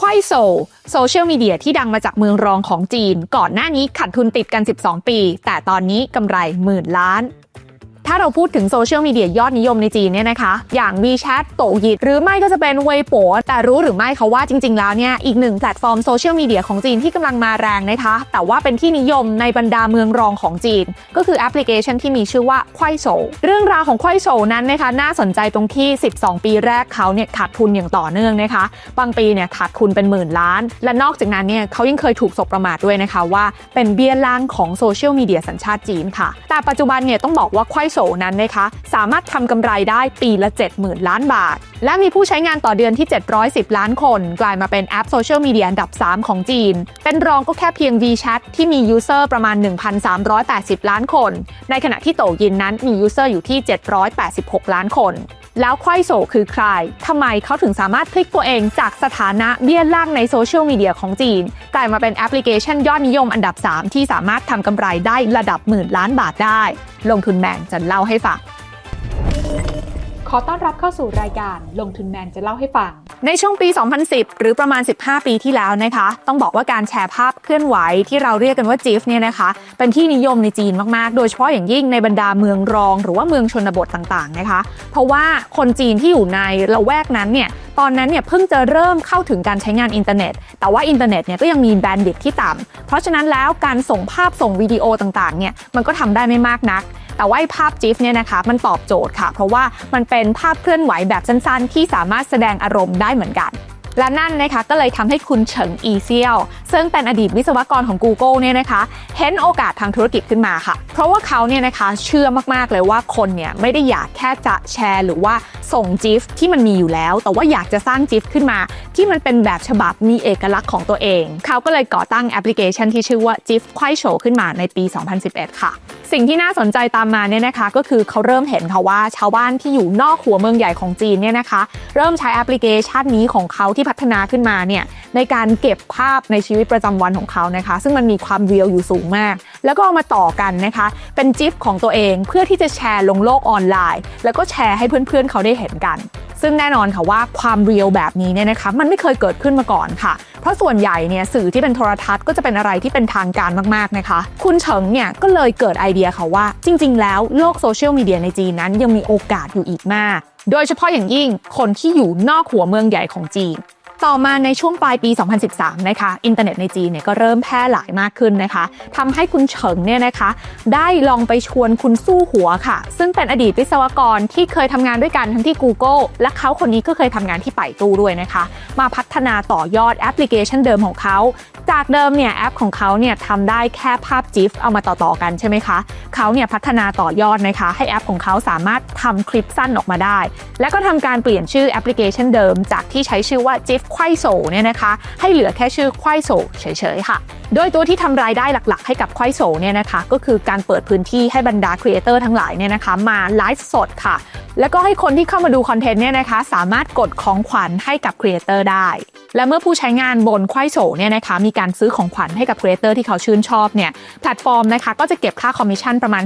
ควายโซโซเชียลมีเดียที่ดังมาจากเมืองรองของจีน ก่อนหน้านี้ขาดทุนติดกัน 12 ปี แต่ตอนนี้กำไรหมื่นล้าน ถ้าเราพูดถึงโซเชียลมีเดียยอดนิยมในจีนเนี่ยนะคะ อย่าง WeChat โตยิดหรือไม่ก็จะเป็นเวยป๋แต่รู้หรือไม่เขาว่าจริง ๆ แล้วเนี่ย อีกหนึ่งแพลตฟอร์มโซเชียลมีเดียของจีนที่กำลังมาแรงนะคะ แต่ว่าเป็นที่นิยมในบรรดาเมืองรองของจีน ก็คือแอปพลิเคชันที่มีชื่อว่าควายโซเรื่องราวของควายโซนั้นนะคะ น่าสนใจตรงที่ 12 ปีแรกเขาเนี่ยขาดทุนอย่างต่อเนื่องนะคะ บางปีเนี่ยขาดทุนเป็นหมื่นล้าน และนอกจากนั้นเนี่ยเขายังเคยถูกสบประมาทด้วยนะคะว่าเป็นเบี้ยล่างของโซเชียลมีเดียสัญชาติจีนค่ะ แต่ปัจจุบันเนี่ยต้องบอกว่าควายโสนั้นนะคะ สามารถทำกำไรได้ปีละ 70,000 ล้านบาท และมีผู้ใช้งานต่อเดือนที่ 710 ล้านคน กลายมาเป็นแอปโซเชียลมีเดียอันดับ 3 ของจีน เป็นรองก็แค่เพียง WeChat ที่มียูเซอร์ประมาณ 1,380 ล้านคน ในขณะที่โตยินนั้นมียูเซอร์อยู่ที่ 786 ล้านคน แล้วควายโซคือใคร ทำไมเขาถึงสามารถพลิกตัวเองจากสถานะเบี้ยล่างในโซเชียลมีเดียของจีน กลายมาเป็นแอปพลิเคชันยอดนิยมอันดับ 3 ที่สามารถทำกำไรได้ระดับหมื่นล้านบาทได้ ลงทุนแมนจะเล่าให้ฟัง ขอต้อนรับเข้าสู่รายการลงทุนแมนจะเล่าให้ฟัง ในช่วงปี 2010 หรือประมาณ 15 ปีที่แล้วนะคะ ต้องบอกว่าการแชร์ภาพเคลื่อนไหวที่เราเรียกกันว่าจิฟเนี่ยนะคะ เป็นที่นิยมในจีนมาก ๆ โดยเฉพาะอย่างยิ่งในบรรดาเมืองรอง หรือว่าเมืองชนบทต่าง ๆ นะคะ เพราะว่าคนจีนที่อยู่ในละแวกนั้นเนี่ย ตอนนั้นเนี่ยเพิ่งจะเริ่มเข้าถึงการใช้งานอินเทอร์เน็ต แต่ว่าอินเทอร์เน็ตเนี่ยก็ยังมีแบนด์วิดที่ต่ำ เพราะฉะนั้นแล้วการส่งภาพส่งวิดีโอต่าง ๆ เนี่ย มันก็ทำได้ไม่มากนักแต่ว่าภาพจิฟเนี่ยนะคะมันตอบโจทย์ค่ะ เพราะว่ามันเป็นภาพเคลื่อนไหวแบบสั้นๆ ที่สามารถแสดงอารมณ์ได้เหมือนกัน และนั่นนะคะก็เลยทำให้คุณเฉิงอีเซียว ซึ่งเป็นอดีตวิศวกรของ Google เนี่ยนะคะ เห็นโอกาสทางธุรกิจขึ้นมาค่ะ เพราะว่าเขาเนี่ยนะคะเชื่อมากๆเลยว่าคนเนี่ยไม่ได้อยากแค่จะแชร์ หรือว่าส่งจิฟที่มันมีอยู่แล้ว แต่ว่าอยากจะสร้างจิฟขึ้นมา ที่มันเป็นแบบฉบับมีเอกลักษณ์ของตัวเอง เขาก็เลยก่อตั้งแอปพลิเคชันที่ชื่อว่าจิฟควายโชขึ้นมาในปี 2011 ค่ะสิ่งที่น่าสนใจตามมาเนี่ยนะคะ ก็คือเขาเริ่มเห็นค่ะว่าชาวบ้านที่อยู่นอกหัวเมืองใหญ่ของจีนเนี่ยนะคะ เริ่มใช้แอปพลิเคชันนี้ของเขาที่พัฒนาขึ้นมาเนี่ยในการเก็บภาพในชีวิตประจำวันของเขานะคะ ซึ่งมันมีความเรียลอยู่สูงมาก แล้วก็เอามาต่อกันนะคะ เป็นจิฟของตัวเองเพื่อที่จะแชร์ลงโลกออนไลน์ แล้วก็แชร์ให้เพื่อนๆเขาได้เห็นกัน ซึ่งแน่นอนค่ะว่าความเรียลแบบนี้เนี่ยนะคะมันไม่เคยเกิดขึ้นมาก่อนค่ะเพราะส่วนใหญ่เนี่ยสื่อที่เป็นโทรทัศน์ก็จะเป็นอะไรที่เป็นทางการมากๆนะคะ คุณเฉิงเนี่ยก็เลยเกิดไอเดียค่ะว่า จริง ๆ แล้วโลกโซเชียลมีเดียในจีนนั้นยังมีโอกาสอยู่อีกมาก โดยเฉพาะอย่างยิ่งคนที่อยู่นอกหัวเมืองใหญ่ของจีน ต่อมาในช่วงปลายปี 2013 นะคะ อินเทอร์เน็ตในจีนเนี่ยก็เริ่มแพร่หลายมากขึ้นนะคะทำให้คุณเฉิงเนี่ยนะคะ ได้ลองไปชวนคุณสู้หัวค่ะ ซึ่งเป็นอดีตวิศวกรที่เคยทำงานด้วยกันทั้งที่ Google และเขาคนนี้ก็เคยทำงานที่ไปตู้ด้วยนะคะ มาพัฒนาต่อยอดแอปพลิเคชันเดิมของเขา จากเดิมเนี่ยแอปของเขาเนี่ยทำได้แค่ภาพจิฟเอามาต่อๆกันใช่ไหมคะ เขาเนี่ยพัฒนาต่อยอดนะคะ ให้แอปของเขาสามารถทำคลิปสั้นออกมาได้ และก็ทำการเปลี่ยนชื่อแอปพลิเคชันเดิม จากที่ใช้ชื่อว่าจิฟควายโซเนี่ยนะคะ ให้เหลือแค่ชื่อควายโซเฉยๆค่ะ โดยตัวที่ทำรายได้หลักๆ ให้กับควายโซเนี่ยนะคะ ก็คือการเปิดพื้นที่ให้บรรดาครีเอเตอร์ทั้งหลายเนี่ยนะคะ มาไลฟ์สดค่ะ แล้วก็ให้คนที่เข้ามาดูคอนเทนต์เนี่ยนะคะ สามารถกดของขวัญให้กับครีเอเตอร์ได้ และเมื่อผู้ใช้งานบนควายโซเนี่ยนะคะมีการซื้อของขวัญให้กับครีเอเตอร์ที่เขาชื่นชอบเนี่ยแพลตฟอร์มนะคะก็จะเก็บค่าคอมมิชชั่นประมาณ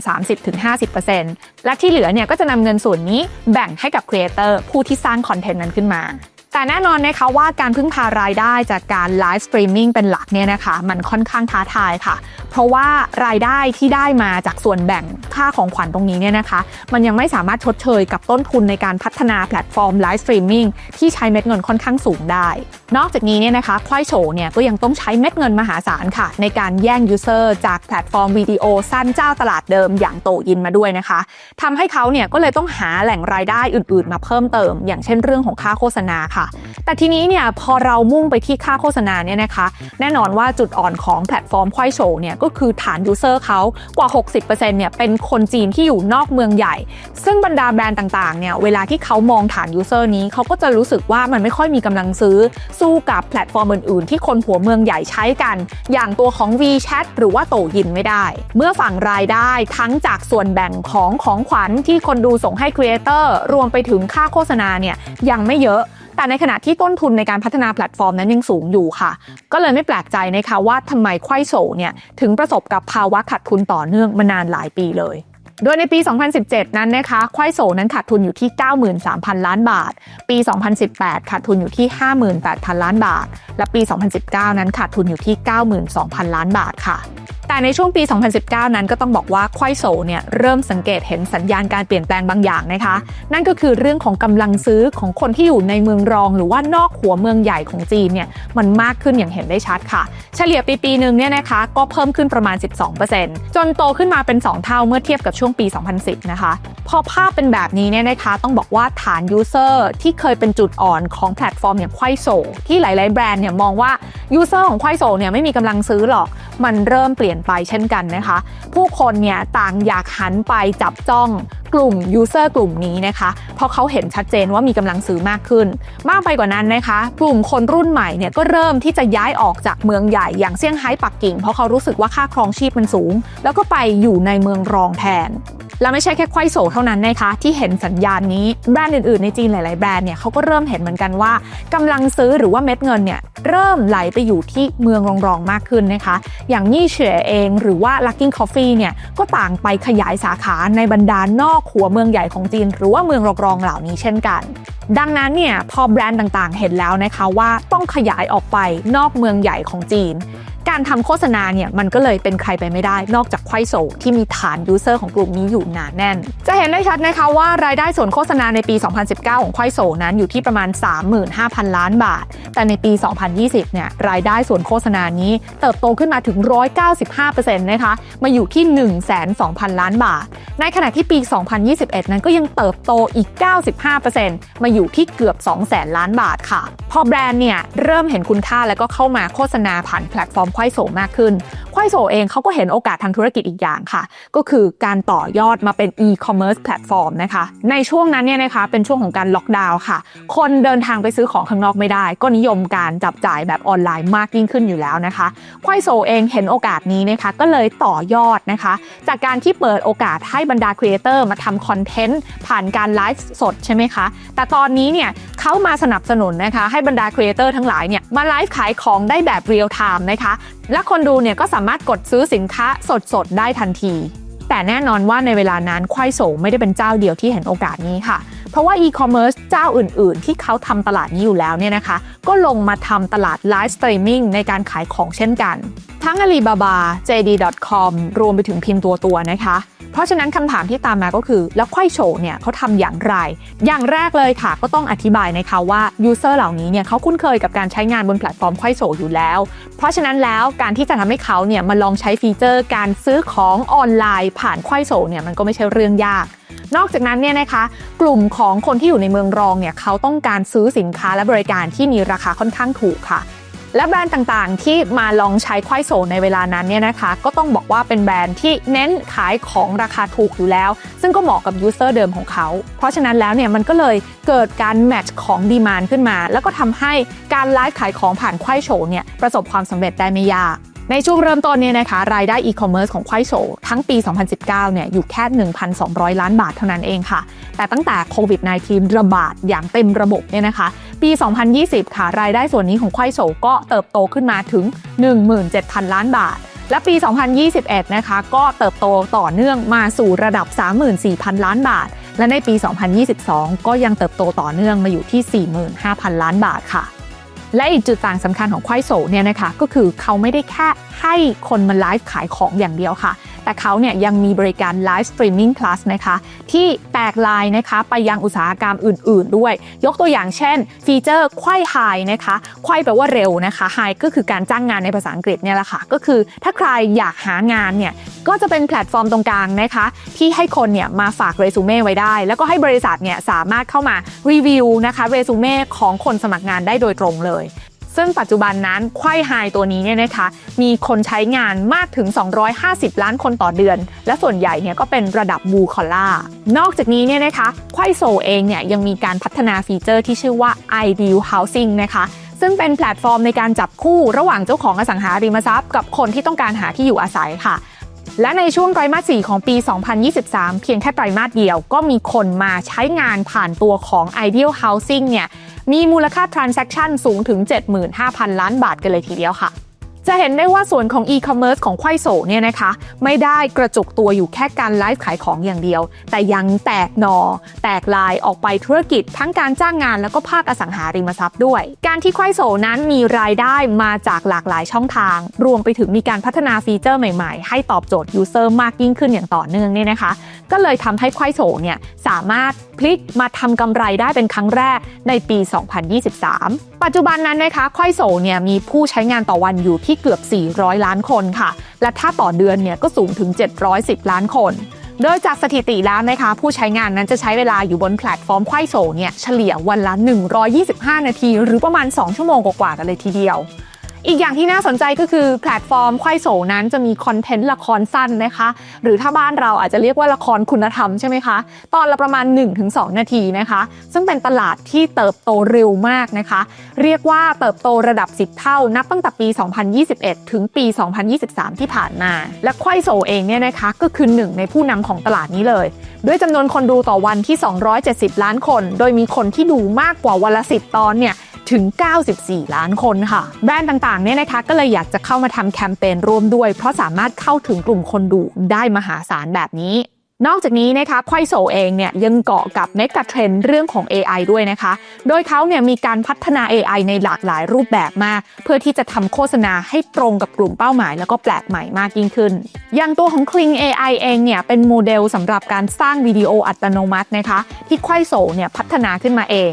30-50%และที่เหลือเนี่ยก็จะนำเงินส่วนนี้แบ่งให้กับครีเอเตอร์ผู้ที่สร้างคอนเทนต์นั้นขึ้นมา แต่แน่นอนนะคะว่าการพึ่งพารายได้จากการไลฟ์สตรีมมิ่งเป็นหลักเนี่ยนะคะ มันค่อนข้างท้าทายค่ะ เพราะว่ารายได้ที่ได้มาจากส่วนแบ่งค่าของขวัญตรงนี้เนี่ยนะคะ มันยังไม่สามารถชดเชยกับต้นทุนในการพัฒนาแพลตฟอร์มไลฟ์สตรีมมิ่งที่ใช้เม็ดเงินค่อนข้างสูงได้ นอกจากนี้เนี่ยนะคะควายโฉเนี่ยก็ยังต้องใช้เม็ดเงินมหาศาลค่ะ ในการแย่งยูเซอร์จากแพลตฟอร์มวิดีโอสั้นเจ้าตลาดเดิมอย่างโตยินมาด้วยนะคะทำให้เขาเนี่ยก็เลยต้องหาแหล่งรายได้อื่น ๆ มาเพิ่มเติม อย่างเช่นเรื่องของค่าโฆษณาค่ะแต่ทีนี้เนี่ยพอเรามุ่งไปที่ค่าโฆษณาเนี่ยนะคะ แน่นอนว่าจุดอ่อนของแพลตฟอร์มควายโฉเนี่ยก็คือฐานยูเซอร์เขากว่า 60%เนี่ยเป็นคนจีนที่อยู่นอกเมืองใหญ่ ซึ่งบรรดาแบรนด์ต่างๆเนี่ยเวลาที่เขามองฐานยูเซอร์นี้เขาก็จะรู้สึกว่ามันไม่ค่อยมีกำลังซื้อ สู้กับแพลตฟอร์มอื่นๆ ที่คนหัวเมืองใหญ่ใช้กัน อย่างตัวของ WeChat หรือว่าโตยินไม่ได้ เมื่อฝั่งรายได้ทั้งจากส่วนแบ่งของของขวัญที่คนดูส่งให้ครีเอเตอร์รวมไปถึงค่าโฆษณาเนี่ยยังไม่เยอะ แต่ในขณะที่ต้นทุนในการพัฒนาแพลตฟอร์มนั้นยังสูงอยู่ค่ะ ก็เลยไม่แปลกใจนะคะว่าทำไมควายโซเนี่ยถึงประสบกับภาวะขาดทุนต่อเนื่องมานานหลายปีเลย โดยในปี 2017 นั้นนะคะควายโซนั้นขาดทุนอยู่ที่ 93,000 ล้านบาท ปี 2018 ขาดทุนอยู่ที่ 58,000 ล้านบาท และปี 2019 นั้นขาดทุนอยู่ที่ 92,000 ล้านบาทค่ะ แต่ในช่วงปี 2019 นั้นก็ต้องบอกว่าควายโซเนี่ยเริ่มสังเกตเห็นสัญญาณการเปลี่ยนแปลงบางอย่างนะคะ นั่นก็คือเรื่องของกำลังซื้อของคนที่อยู่ในเมืองรอง หรือว่านอกหัวเมืองใหญ่ของจีนเนี่ยมันมากขึ้นอย่างเห็นได้ชัดค่ะ เฉลี่ยปีปีหนึ่งเนี่ยนะคะก็เพิ่มขึ้นประมาณ 12%จนโตขึ้นมาเป็น 2 เท่าเมื่อเทียบกับช่วงปี 2010 นะคะ พอภาพเป็นแบบนี้เนี่ยนะคะ ต้องบอกว่าฐานยูเซอร์ที่เคยเป็นจุดอ่อนของแพลตฟอร์มอย่างควายโซที่หลายๆแบรนด์เนี่ยมองว่ายูเซอร์ของควายโซเนี่ยไม่มีกำลังซื้อหรอก มันเริ่มเปลี่ยนไปเช่นกันนะคะ ผู้คนเนี่ยต่างอยากหันไปจับจ้อง กลุ่มยูเซอร์กลุ่มนี้นะคะเพราะเขาเห็นชัดเจนว่ามีกำลังซื้อมากขึ้น มากไปกว่านั้นนะคะ กลุ่มคนรุ่นใหม่เนี่ยก็เริ่มที่จะย้ายออกจากเมืองใหญ่อย่างเซี่ยงไฮ้ปักกิ่ง เพราะเขารู้สึกว่าค่าครองชีพมันสูง แล้วก็ไปอยู่ในเมืองรองแทน และไม่ใช่แค่ควายโซเท่านั้นนะคะที่เห็นสัญญาณนี้แบรนด์อื่นๆในจีนหลายๆแบรนด์เนี่ยเขาก็เริ่มเห็นเหมือนกันว่ากำลังซื้อหรือว่าเม็ดเงินเนี่ยเริ่มไหลไปอยู่ที่เมืองรองๆมากขึ้นนะคะ อย่างนี่เฉยเองหรือว่า Luckin Coffee เนี่ยก็ต่างไปขยายสาขาในบรรดานอกหัวเมืองใหญ่ของจีน หรือว่าเมืองรองๆเหล่านี้เช่นกัน ดังนั้นเนี่ยพอแบรนด์ต่างๆ เห็นแล้วนะคะว่าต้องขยายออกไปนอกเมืองใหญ่ของจีน การทำโฆษณาเนี่ยมันก็เลยเป็นใครไปไม่ได้ นอกจากควายโซที่มีฐานยูเซอร์ของกลุ่มนี้อยู่หนาแน่น จะเห็นได้ชัดนะคะว่ารายได้ส่วนโฆษณาในปี 2019 ของควายโซนั้นอยู่ที่ประมาณ 35,000 ล้านบาท แต่ในปี 2020 เนี่ยรายได้ส่วนโฆษณานี้เติบโตขึ้นมาถึง 195%นะคะมาอยู่ที่ 102,000 ล้านบาท ในขณะที่ปี 2021 นั้นก็ยังเติบโตอีก 95%มาอยู่ที่เกือบ 200,000 ล้านบาทค่ะ พอแบรนด์เนี่ยเริ่มเห็นคุณค่าแล้วก็เข้ามาโฆษณาผ่านแพลตฟอร์มควายโซมากขึ้น ควายโซเองเขาก็เห็นโอกาสทางธุรกิจอีกอย่างค่ะ ก็คือการต่อยอดมาเป็น e-commerce แพลตฟอร์มนะคะ ในช่วงนั้นเนี่ยนะคะเป็นช่วงของการล็อกดาวน์ค่ะ คนเดินทางไปซื้อของข้างนอกไม่ได้ ก็นิยมการจับจ่ายแบบออนไลน์มากยิ่งขึ้นอยู่แล้วนะคะ ควายโซเองเห็นโอกาสนี้นะคะก็เลยต่อยอดนะคะ จากการที่เปิดโอกาสให้บรรดาครีเอเตอร์มาทำคอนเทนต์ผ่านการไลฟ์สดใช่ไหมคะ แต่ตอนนี้เนี่ยเขามาสนับสนุนนะคะให้บรรดาครีเอเตอร์ทั้งหลายเนี่ยมาไลฟ์ขายของได้แบบเรียลไทม์นะคะและคนดูเนี่ยก็สามารถกดซื้อสินค้าสดๆ ได้ทันที แต่แน่นอนว่าในเวลานั้นควายโซไม่ได้เป็นเจ้าเดียวที่เห็นโอกาสนี้ค่ะ เพราะว่าอีคอมเมิร์ซเจ้าอื่นๆ ที่เขาทำตลาดนี้อยู่แล้วเนี่ยนะคะ ก็ลงมาทำตลาดไลฟ์สตรีมมิ่งในการขายของเช่นกัน ทั้ง Alibaba JD.com รวมไปถึงพิมพ์ตัวตัวนะคะ เพราะฉะนั้นคำถามที่ตามมาก็คือ แล้วควายโฉเนี่ยเขาทำอย่างไร อย่างแรกเลยค่ะก็ต้องอธิบายนะคะว่ายูเซอร์เหล่านี้เนี่ยเขาคุ้นเคยกับการใช้งานบนแพลตฟอร์มควายโฉอยู่แล้ว เพราะฉะนั้นแล้วการที่จะทำให้เขาเนี่ยมาลองใช้ฟีเจอร์การซื้อของออนไลน์ ผ่านควายโฉเนี่ยมันก็ไม่ใช่เรื่องยากนอกจากนั้นเนี่ยนะคะ กลุ่มของคนที่อยู่ในเมืองรองเนี่ยเขาต้องการซื้อสินค้าและบริการที่มีราคาค่อนข้างถูกค่ะ และแบรนด์ต่างๆ ที่มาลองใช้ควายโซในเวลานั้นเนี่ยนะคะก็ต้องบอกว่าเป็นแบรนด์ที่เน้นขายของราคาถูกอยู่แล้ว ซึ่งก็เหมาะกับยูเซอร์เดิมของเขา เพราะฉะนั้นแล้วเนี่ยมันก็เลยเกิดการแมทช์ของดีมานขึ้นมา แล้วก็ทำให้การไลฟ์ขายของผ่านควายโชเนี่ยประสบความสำเร็จได้ไม่ยาก ในช่วงเริ่มต้นเนี่ยนะคะรายได้อีคอมเมิร์ซของควายโซทั้งปี 2019 เนี่ยอยู่แค่ 1,200 ล้านบาทเท่านั้นเองค่ะ แต่ตั้งแต่โควิด -19 ระบาดอย่างเต็มระบบเนี่ยนะคะ ปี 2020 ค่ะ รายได้ส่วนนี้ของควายโซก็เติบโตขึ้นมาถึง 17,000 ล้านบาท และปี 2021 นะคะ ก็เติบโตต่อเนื่องมาสู่ระดับ 34,000 ล้านบาท และในปี 2022 ก็ยังเติบโตต่อเนื่องมาอยู่ที่ 45,000 ล้านบาทค่ะ และอีกจุดต่างสำคัญของควายโซเนี่ยนะคะก็คือเขาไม่ได้แค่ให้คนมาไลฟ์ขายของอย่างเดียวค่ะ แต่เขาเนี่ยยังมีบริการไลฟ์สตรีมมิ่ง plus นะคะ ที่แตกลายนะคะไปยังอุตสาหกรรมอื่น ๆ ด้วย ยกตัวอย่างเช่น ฟีเจอร์ควายไฮนะคะควายแปลว่าเร็วนะคะไฮก็คือการจ้างงานในภาษาอังกฤษเนี่ยแหละค่ะ ก็คือถ้าใครอยากหางานเนี่ยก็จะเป็นแพลตฟอร์มตรงกลางนะคะ ที่ให้คนเนี่ยมาฝากเรซูเม่ไว้ได้ แล้วก็ให้บริษัทเนี่ยสามารถเข้ามารีวิวนะคะเรซูเม่ของคนสมัครงานได้โดยตรงเลย ซึ่งปัจจุบันนั้นควายไฮตัวนี้เนี่ยนะคะมีคนใช้งานมากถึง 250 ล้านคนต่อเดือน และส่วนใหญ่เนี่ยก็เป็นระดับบูคอล่านอกจากนี้เนี่ยนะคะควายโซเองเนี่ยยังมีการพัฒนาฟีเจอร์ที่ชื่อว่า Ideal Housing นะคะซึ่งเป็นแพลตฟอร์มในการจับคู่ระหว่างเจ้าของอสังหาริมทรัพย์ กับคนที่ต้องการหาที่อยู่อาศัยค่ะ และในช่วงไตรมาส 4 ของปี 2023 เพียงแค่ไตรมาสเดียวก็มีคนมาใช้งานผ่านตัวของ Ideal Housing เนี่ยมีมูลค่า transaction สูงถึง 75,000 ล้านบาทกันเลยทีเดียวค่ะ จะเห็นได้ว่าส่วนของ e-commerce ของควายโซเนี่ยนะคะ ไม่ได้กระจุกตัวอยู่แค่การไลฟ์ขายของอย่างเดียว แต่ยังแตกหนอ แตกลายออกไปธุรกิจ ทั้งการจ้างงานแล้วก็ภาคอสังหาริมทรัพย์ด้วย การที่ควายโซนั้นมีรายได้มาจากหลากหลายช่องทาง รวมไปถึงมีการพัฒนาฟีเจอร์ใหม่ๆ ให้ตอบโจทย์ยูเซอร์มากยิ่งขึ้นอย่างต่อเนื่องเนี่ยนะคะ ก็เลยทำให้ควายโซเนี่ยสามารถ พลิกมาทำกำไรได้เป็นครั้งแรกในปี 2023 ปัจจุบันนั้นนะคะควายโซเนี่ยมีผู้ใช้งานต่อวันอยู่ที่เกือบ 400 ล้านคนค่ะ และถ้าต่อเดือนเนี่ยก็สูงถึง 710 ล้านคนโดยจากสถิติแล้วนะคะผู้ใช้งานนั้นจะใช้เวลาอยู่บนแพลตฟอร์มควายโซเนี่ยเฉลี่ยวันละ 125 นาที หรือประมาณ 2 ชั่วโมงกว่าๆกันเลยทีเดียว อีกอย่างที่น่าสนใจก็คือแพลตฟอร์มควายโสนั้นจะมีคอนเทนต์ละครสั้นนะคะ หรือถ้าบ้านเราอาจจะเรียกว่าละครคุณธรรมใช่ไหมคะ ตอนละประมาณ 1-2 นาทีนะคะ ซึ่งเป็นตลาดที่เติบโตเร็วมากนะคะ เรียกว่าเติบโตระดับ 10 เท่า นับตั้งแต่ปี 2021 ถึงปี 2023 ที่ผ่านมา และควายโสเองเนี่ยนะคะก็คือหนึ่งในผู้นำของตลาดนี้เลย ด้วยจำนวนคนดูต่อวันที่ 270 ล้านคน โดยมีคนที่ดูมากกว่าวันละ 10 ตอนเนี่ย ถึง 94 ล้านคนค่ะ แบรนด์ต่างๆเนี่ยนะคะก็เลยอยากจะเข้ามาทำแคมเปญร่วมด้วย เพราะสามารถเข้าถึงกลุ่มคนดูได้มหาศาลแบบนี้นอกจากนี้นะคะควายโซเองเนี่ยยังเกาะกับเมกะเทรนด์เรื่องของ AI ด้วยนะคะ โดยเขาเนี่ยมีการพัฒนา AI ในหลากหลายรูปแบบมาก เพื่อที่จะทำโฆษณาให้ตรงกับกลุ่มเป้าหมาย แล้วก็แปลกใหม่มากยิ่งขึ้น อย่างตัวของ Kling AI เองเนี่ยเป็นโมเดลสำหรับการสร้างวิดีโออัตโนมัตินะคะ ที่ควายโซเนี่ยพัฒนาขึ้นมาเอง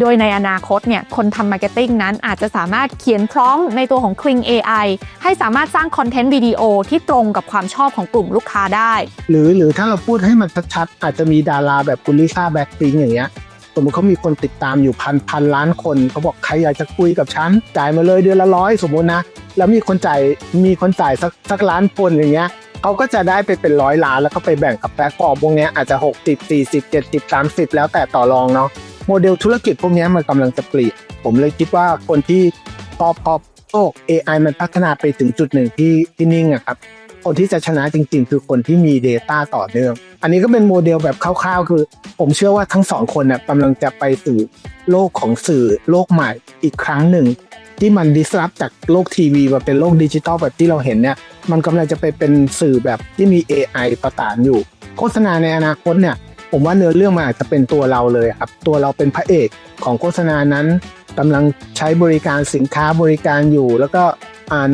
โดยในอนาคตเนี่ยคนทำมาร์เก็ตติ้งนั้นอาจจะสามารถเขียนพร้อมในตัวของ Kling AI ให้สามารถสร้างคอนเทนต์วิดีโอที่ตรงกับความชอบของกลุ่มลูกค้าได้ หรือหรือถ้าเราพูดให้มันชัดๆอาจจะมีดาราแบบคุณลิซ่าแบ็คพิงอย่างเงี้ยสมมติเขามีคนติดตามอยู่พันพันล้านคนเขาบอกใครอยากจะคุยกับฉันจ่ายมาเลยเดือนละร้อยสมมตินะ แล้วมีคนจ่ายมีคนจ่ายสักสักล้านคนอย่างเงี้ยเขาก็จะได้ไปเป็นร้อยล้านแล้วก็ไปแบ่งกับแพลตฟอร์มพวกเนี้ยอาจจะ 60 40 70 30 แล้วแต่ต่อรองเนาะ โมเดลธุรกิจพวกนี้มันกำลังจะเปลี่ยนผมเลยคิดว่าคนที่พอพอโลก AI มันพัฒนาไปถึงจุดหนึ่งที่ที่นิ่งอะครับ คนที่จะชนะจริง ๆ คือคนที่มี Data ต่อเนื่อง อันนี้ก็เป็นโมเดลแบบคร่าวๆ คือ ผมเชื่อว่าทั้งสองคนเนี่ยกำลังจะไปสู่โลกของสื่อโลกใหม่อีกครั้งหนึ่ง ที่มันดิสรับจากโลกทีวีมาเป็นโลกดิจิตอลแบบที่เราเห็นเนี่ย มันกำลังจะไปเป็นสื่อแบบที่มี AI ประสานอยู่ โฆษณาในอนาคตเนี่ย ผมว่าเนื้อเรื่องมันอาจจะเป็นตัวเราเลยครับ ตัวเราเป็นพระเอกของโฆษณานั้นกำลังใช้บริการสินค้าบริการอยู่ แล้วก็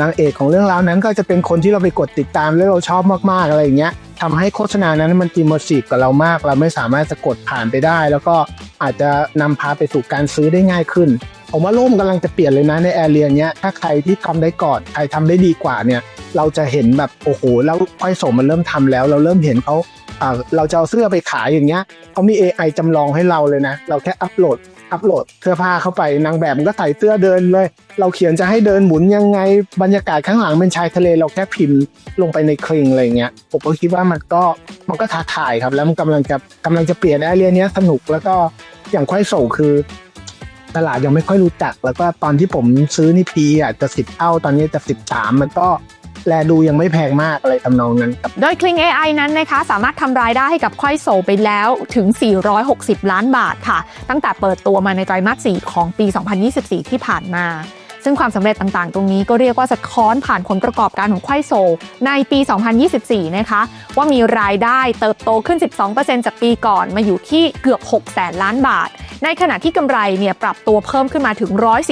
นางเอกของเรื่องราวนั้น ก็จะเป็นคนที่เราไปกดติดตามแล้วเราชอบมากๆอะไรอย่างเงี้ยทำให้โฆษณานั้นมันอิมเมอร์ซีฟกับเรามาก เราไม่สามารถจะกดผ่านไปได้ แล้วก็อาจจะนำพาไปสู่การซื้อได้ง่ายขึ้น ผมว่าโลกมันกำลังจะเปลี่ยนเลยนะในแอเรียเนี้ยถ้าใครที่ทำได้ก่อนใครทำได้ดีกว่าเนี่ยเราจะเห็นแบบโอ้โหแล้วค่อยสมมันเริ่มทำแล้ว เราเริ่มเห็นเขา เราจะเอาเสื้อไปขายอย่างเงี้ยเขามี AI จำลองให้เราเลยนะ เราแค่อัปโหลด อัปโหลดเสื้อผ้าเข้าไปนางแบบมันก็ใส่เสื้อเดินเลย เราเขียนจะให้เดินหมุนยังไงบรรยากาศข้างหลังเป็นชายทะเล เราแค่พิมพ์ลงไปในคลิงอะไรเงี้ยผมก็คิดว่ามันก็มันก็ท้าทายครับ แล้วมันกำลังจะกำลังจะเปลี่ยนแอเรียเนี้สนุกแล้วก็อย่างค่อยโศกคือตลาดยังไม่ค่อยรู้จัก แล้วก็ตอนที่ผมซื้อนี่พีอะจะสิบเท่าตอนนี้จะสิบสามมันก็ แลดูยังไม่แพงมากอะไรทำนองนั้นครับ โดย Kling AI นั้นนะคะสามารถทำรายได้ให้กับควายโซไปแล้วถึง 460 ล้านบาทค่ะ ตั้งแต่เปิดตัวมาในไตรมาส 4 ของปี 2024 ที่ผ่านมา ซึ่งความสำเร็จต่างๆ ตรงนี้ก็เรียกว่าสะท้อนผ่านผลประกอบการของควายโซในปี 2024 นะคะ ว่ามีรายได้เติบโตขึ้น 12%จากปีก่อนมาอยู่ที่เกือบ 6 แสนล้านบาท ในขณะที่กำไรเนี่ยปรับตัวเพิ่มขึ้นมาถึง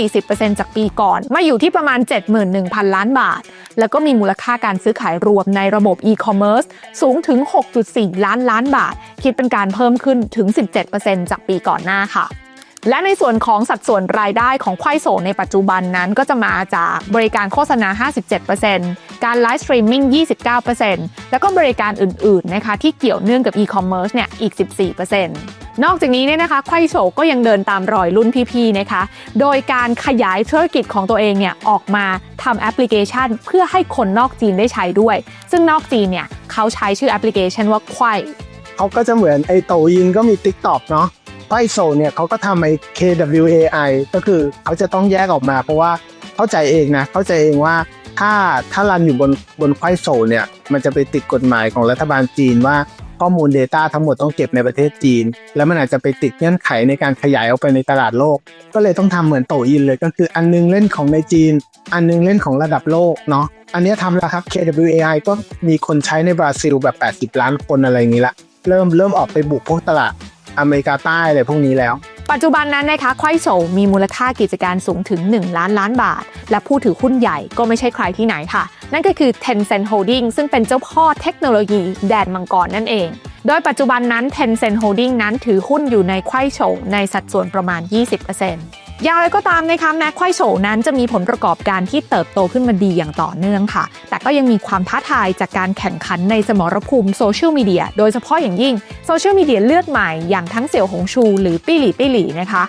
140%จากปีก่อน มาอยู่ที่ประมาณ 71,000 ล้านบาท แล้วก็มีมูลค่าการซื้อขายรวมในระบบ e-commerce สูงถึง 6.4 ล้านล้านบาท คิดเป็นการเพิ่มขึ้นถึง 17%จากปีก่อนหน้าค่ะ และในส่วนของสัดส่วนรายได้ของควายโสในปัจจุบันนั้นก็จะมาจากบริการโฆษณา 57%การไลฟ์สตรีมมิ่ง 29%แล้วก็บริการอื่นๆนะคะที่เกี่ยวเนื่องกับ e-commerce เนี่ยอีก 14%นอกจากนี้เนี่ยนะคะควายโสก็ยังเดินตามรอยรุ่นพี่ๆนะคะ โดยการขยายธุรกิจของตัวเองเนี่ยออกมาทำแอปพลิเคชัน เพื่อให้คนนอกจีนได้ใช้ด้วย ซึ่งนอกจีนเนี่ยเขาใช้ชื่อแอปพลิเคชันว่าควายเขาก็จะเหมือนไอ้โตยินก็มี Tik t o อกเนาะ ไต้โซเนี่ยเขาก็ทำไอ้ KWAI ก็คือเขาจะต้องแยกออกมา เพราะว่าเข้าใจเองนะเข้าใจเองว่าถ้าถ้ารันอยู่บนบนไฟโซเนี่ยมันจะไปติดกฎหมายของรัฐบาลจีนว่าข้อมูล Data ทั้งหมดต้องเก็บในประเทศจีน แล้วมันอาจจะไปติดเงื่อนไขในการขยายออกไปในตลาดโลก ก็เลยต้องทำเหมือนโตอินเลยก็คืออันนึงเล่นของในจีน อันนึงเล่นของระดับโลกเนาะอันนี้ทำแล้วครับ KWAI ก็มีคนใช้ในบราซิลแบบ 80 ล้านคนอะไรอย่างนี้ละเริ่มเริ่มออกไปบุกพวกตลาด อเมริกาใต้อะไรพวกนี้แล้ว ปัจจุบันนั้นนะคะควายโฉมีมูลค่ากิจการสูงถึง 1 ล้านล้านบาท และผู้ถือหุ้นใหญ่ก็ไม่ใช่ใครที่ไหนค่ะ นั่นก็คือ Tencent Holding ซึ่งเป็นเจ้าพ่อเทคโนโลยีแดนมังกรนั่นเอง โดยปัจจุบันนั้น Tencent Holding นั้นถือหุ้นอยู่ในควายโฉในสัดส่วนประมาณ 20% อย่างไรก็ตามนะคะแม้ควายโฉนั้นจะมีผลประกอบการที่เติบโตขึ้นมาดีอย่างต่อเนื่องค่ะ แต่ก็ยังมีความท้าทายจากการแข่งขันในสมรภูมิโซเชียลมีเดียโดยเฉพาะอย่างยิ่งโซเชียลมีเดียเลือดใหม่อย่างทั้งเสี่ยวหงชู หรือปี้หลี่ปี้หลี่นะคะ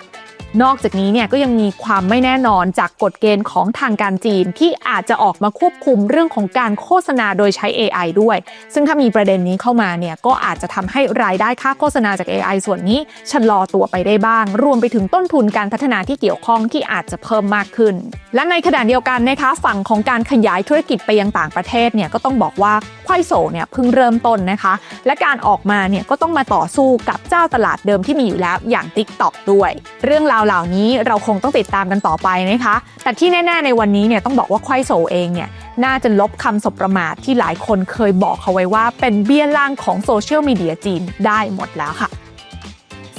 นอกจากนี้เนี่ยก็ยังมีความไม่แน่นอนจากกฎเกณฑ์ของทางการจีน ที่อาจจะออกมาควบคุมเรื่องของการโฆษณาโดยใช้ AI ด้วย ซึ่งถ้ามีประเด็นนี้เข้ามาเนี่ยก็อาจจะทำให้รายได้ค่าโฆษณาจาก AI ส่วนนี้ชะลอตัวไปได้บ้าง รวมไปถึงต้นทุนการพัฒนาที่เกี่ยวข้องที่อาจจะเพิ่มมากขึ้น และในขณะเดียวกันนะคะฝั่งของการขยายธุรกิจไปยังต่างประเทศเนี่ยก็ต้องบอกว่าควายโซเนี่ยเพิ่งเริ่มต้นนะคะ และการออกมาเนี่ยก็ต้องมาต่อสู้กับเจ้าตลาดเดิมที่มีอยู่แล้วอย่าง TikTok ด้วย เรื่องราวเหล่านี้เราคงต้องติดตามกันต่อไปนะคะ แต่ที่แน่ ๆ ในวันนี้เนี่ยต้องบอกว่าควายโซเองเนี่ยน่าจะลบคำสบประมาทที่หลายคนเคยบอกเขาไว้ว่า เป็นเบี้ยล่างของโซเชียลมีเดียจีนได้หมดแล้วค่ะ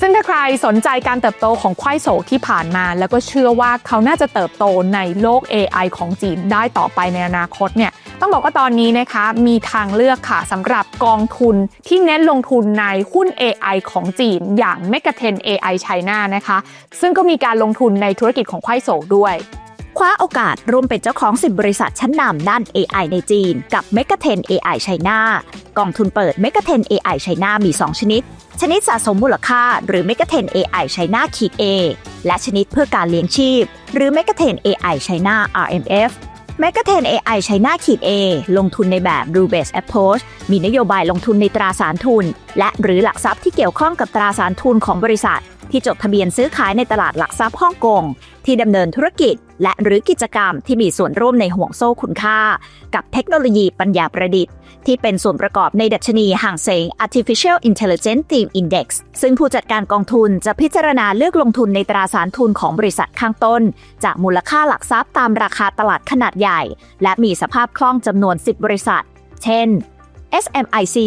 ซึ่งถ้าใครสนใจการเติบโตของควายโซที่ผ่านมา แล้วก็เชื่อว่าเขาน่าจะเติบโตในโลก AI ของจีนได้ต่อไปในอนาคตเนี่ย ต้องบอกว่าตอนนี้นะคะมีทางเลือกค่ะสำหรับกองทุนที่เน้นลงทุนในหุ้น AI ของจีน อย่าง m e g a t e n AI China นะคะ ซึ่งก็มีการลงทุนในธุรกิจของควายโซด้วยคว้าโอกาสร่วมเป็นเจ้าของ 10 บริษัทชั้นนำด้าน AI ในจีน กับ m e g a t e n AI China กองทุนเปิด m e g a t e n AI China มี 2 ชนิด ชนิดสะสมมูลค่า หรือ m e g a t e n AI China ขีด A และชนิดเพื่อการเลี้ยงชีพ หรือ m e g a t e n AI China RMF m e g a t e n AI ใช้หน้าขีด A ลงทุนในแบบ Rule Based Approach มีนโยบายลงทุนในตราสารทุน และหรือหลักทรัพย์ที่เกี่ยวข้องกับตราสารทุนของบริษัท ที่จดทะเบียนซื้อขายในตลาดหลักทรัพย์ฮ่องกง ที่ดำเนินธุรกิจ และหรือกิจกรรมที่มีส่วนร่วมในห่วงโซ่คุณค่า กับเทคโนโลยีปัญญาประดิษฐ์ ที่เป็นส่วนประกอบในดัชนีห่างเสง Artificial Intelligence Team Index ซึ่งผู้จัดการกองทุนจะพิจารณาเลือกลงทุนในตราสารทุนของบริษัทข้างต้น จากมูลค่าหลักทรัพย์ตามราคาตลาดขนาดใหญ่ และมีสภาพคล่องจำนวน 10 บริษัท เช่น SMIC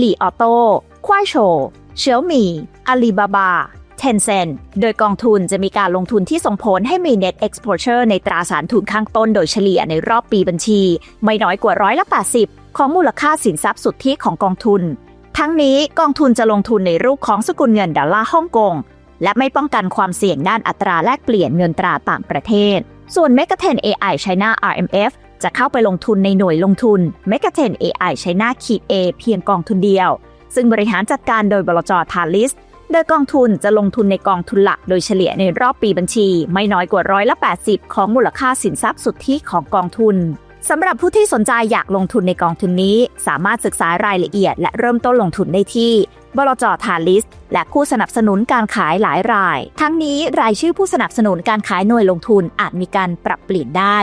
ลีออโต้ควายโชเชียวมีอาลีบาบา Tencent โดยกองทุนจะมีการลงทุนที่ส่งผลให้มี net exposure ในตราสารทุนข้างต้นโดยเฉลี่ยในรอบปีบัญชี ไม่น้อยกว่าร้อยละ80 ของมูลค่าสินทรัพย์สุทธิของกองทุน ทั้งนี้กองทุนจะลงทุนในรูปของสกุลเงินดอลลาร์ฮ่องกงและไม่ป้องกันความเสี่ยงด้านอัตราแลกเปลี่ยนเงินตราต่างประเทศ ส่วน m e g a t e n AI China RMF จะเข้าไปลงทุนในหน่วยลงทุน m e g a t e n AI China ขีด A เพียงกองทุนเดียว ซึ่งบริหารจัดการโดยบลจทาลิส โดยกองทุนจะลงทุนในกองทุนหลักโดยเฉลี่ยในรอบปีบัญชี ไม่น้อยกว่าร้อยละ80 ของมูลค่าสินทรัพย์สุทธิของกองทุนสำหรับผู้ที่สนใจอยากลงทุนในกองทุนนี้ สามารถศึกษารายละเอียด และเริ่มต้นลงทุนได้ที่บลจทาลิสและผู้สนับสนุนการขายหลายราย ทั้งนี้รายชื่อผู้สนับสนุนการขายหน่วยลงทุนอาจมีการปรับเปลี่ยนได้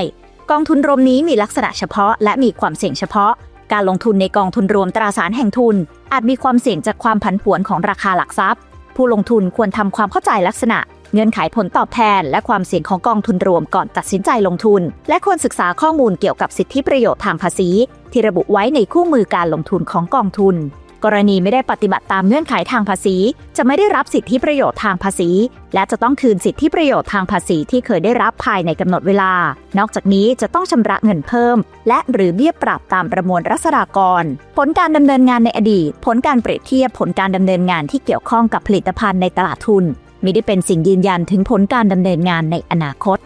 กองทุนรวมนี้มีลักษณะเฉพาะ และมีความเสี่ยงเฉพาะ การลงทุนในกองทุนรวมตราสารแห่งทุน อาจมีความเสี่ยงจากความผันผวนของราคาหลักทรัพย์ ผู้ลงทุนควรทำความเข้าใจลักษณะ เงื่อนไขผลตอบแทน และความเสี่ยงของกองทุนรวมก่อนตัดสินใจลงทุน และควรศึกษาข้อมูลเกี่ยวกับสิทธิประโยชน์ทางภาษี ที่ระบุไว้ในคู่มือการลงทุนของกองทุน กรณีไม่ได้ปฏิบัติตามเงื่อนไขทางภาษี จะไม่ได้รับสิทธิประโยชน์ทางภาษี และจะต้องคืนสิทธิประโยชน์ทางภาษีที่เคยได้รับภายในกำหนดเวลา นอกจากนี้จะต้องชำระเงินเพิ่ม และหรือเบี้ยปรับตามประมวลรัษฎากร ผลการดำเนินงานในอดีต ผลการเปรียบเทียบผลการดำเนินงานที่เกี่ยวข้องกับผลิตภัณฑ์ในตลาดทุนมิได้เป็นสิ่งยืนยันถึงผลการดำเนินงานในอนาคต